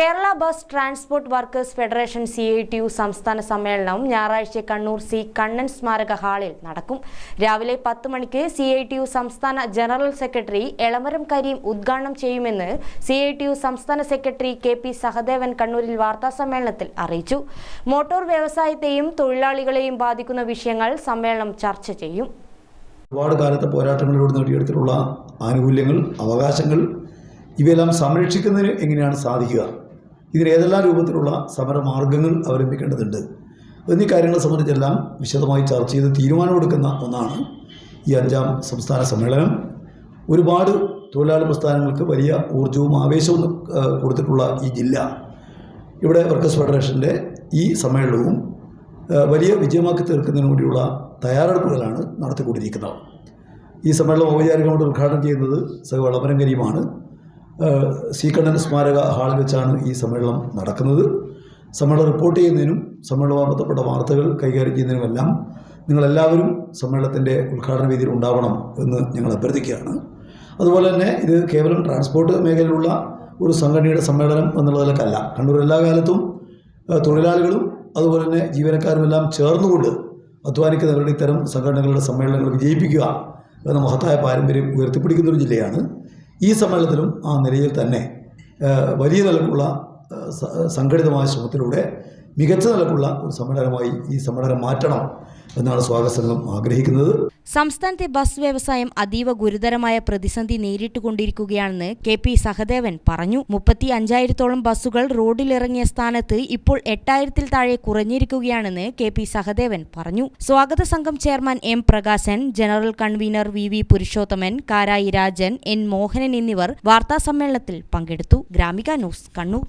Kerala bus transport workers federation C I T U സംസ്ഥാന സമ്മേളനം ഞായറാഴ്ച കണ്ണൂർ സി കണ്ണൻ സ്മാരക ഹാളിൽ നടക്കും. രാവിലെ പത്ത് മണിക്ക് സി ഐ ടി യു സംസ്ഥാന ജനറൽ സെക്രട്ടറി എളമരം കരീം ഉദ്ഘാടനം ചെയ്യുമെന്ന് സി ഐ ടി യു സംസ്ഥാന സെക്രട്ടറി കെ പി സഹദേവൻ കണ്ണൂരിൽ വാർത്താ സമ്മേളനത്തിൽ അറിയിച്ചു. മോട്ടോർ വ്യവസായത്തെയും തൊഴിലാളികളെയും ബാധിക്കുന്ന വിഷയങ്ങൾ സമ്മേളനം ചർച്ച ചെയ്യും. ഒരുപാട് കാലത്തെ പോരാട്ടങ്ങളിലൂടെ നേടിയെടുത്തിട്ടുള്ള ആനുകൂല്യങ്ങൾ അവകാശങ്ങൾ ഇവയെല്ലാം സംരക്ഷിക്കുന്നതിന് എങ്ങനെയാണ് സാധിക്കുക? ഇതിന് ഏതെല്ലാം രൂപത്തിലുള്ള സമരമാർഗങ്ങൾ അവലംബിക്കേണ്ടതുണ്ട് എന്നീ കാര്യങ്ങളെ സംബന്ധിച്ചെല്ലാം വിശദമായി ചർച്ച ചെയ്ത് തീരുമാനമെടുക്കുന്ന ഒന്നാണ് ഈ അഞ്ചാം സംസ്ഥാന സമ്മേളനം. ഒരുപാട് തൊഴിലാളി പ്രസ്ഥാനങ്ങൾക്ക് വലിയ ഊർജവും ആവേശവും കൊടുത്തിട്ടുള്ള ഈ ജില്ല. ഇവിടെ വർക്കേഴ്സ് ഫെഡറേഷന്റെ ഈ സമ്മേളനവും വലിയ വിജയമാക്കി തീർക്കുന്നതിന് വേണ്ടിയുള്ള തയ്യാറെടുപ്പുകളാണ് നടത്തിക്കൊണ്ടിരിക്കുന്നത്. ഈ സമ്മേളനം ഔപചാരികമായിട്ട് ഉദ്ഘാടനം ചെയ്യുന്നത് സഹ വളപരം കരീമാണ് ആ, സി കണ്ണൻ സ്മാരക ഹാളിൽ വെച്ചാണ് ഈ സമ്മേളനം നടക്കുന്നത്. സമ്മേളനം റിപ്പോർട്ട് ചെയ്യുന്നതിനും സമ്മേളനവുമായി ബന്ധപ്പെട്ട വാർത്തകൾ കൈകാര്യം ചെയ്യുന്നതിനുമെല്ലാം നിങ്ങളെല്ലാവരും സമ്മേളനത്തിന്റെ ഉദ്ഘാടന വേദിയിൽ ഉണ്ടാവണം എന്ന് ഞങ്ങൾ അഭ്യർത്ഥിക്കുകയാണ്. അതുപോലെ തന്നെ ഇത് കേവലം ട്രാൻസ്പോർട്ട് മേഖലയിലുള്ള ഒരു സംഘടനയുടെ സമ്മേളനം എന്നുള്ളതിലേക്കല്ല. കണ്ണൂർ എല്ലാ കാലത്തും തൊഴിലാളികളും അതുപോലെ തന്നെ ജീവനക്കാരും എല്ലാം ചേർന്നുകൊണ്ട് അധ്വാനിക്കുന്നവരുടെ ഇത്തരം സംഘടനകളുടെ സമ്മേളനങ്ങൾ വിജയിപ്പിക്കുക എന്ന മഹത്തായ പാരമ്പര്യം ഉയർത്തിപ്പിടിക്കുന്ന ഒരു ജില്ലയാണ് ഈ സമ്മേളനത്തിലും ആ നിലയിൽ തന്നെ വലിയ നിലക്കുള്ള സംഘടിതമായ ശ്രമത്തിലൂടെ മികച്ച നിലക്കുള്ള ഒരു സമ്മേളനമായി ഈ സമ്മേളനം മാറ്റണം. എന്നാണ് സ്വാഗത സംഘം ആഗ്രഹിക്കുന്നത്. സംസ്ഥാനത്തെ ബസ് വ്യവസായം അതീവ ഗുരുതരമായ പ്രതിസന്ധി നേരിട്ടുകൊണ്ടിരിക്കുകയാണെന്ന് കെ പി സഹദേവൻ പറഞ്ഞു. മുപ്പത്തി അഞ്ചായിരത്തോളം ബസ്സുകൾ റോഡിലിറങ്ങിയ സ്ഥാനത്ത് ഇപ്പോൾ എട്ടായിരത്തിൽ താഴെ കുറഞ്ഞിരിക്കുകയാണെന്ന് കെ പി സഹദേവൻ പറഞ്ഞു. സ്വാഗത സംഘം chairman M Prakashan general convener V V Purushothaman Karayi Rajan N Mohanan എന്നിവർ വാർത്താസമ്മേളനത്തിൽ പങ്കെടുത്തു. ഗ്രാമിക ന്യൂസ് കണ്ണൂർ.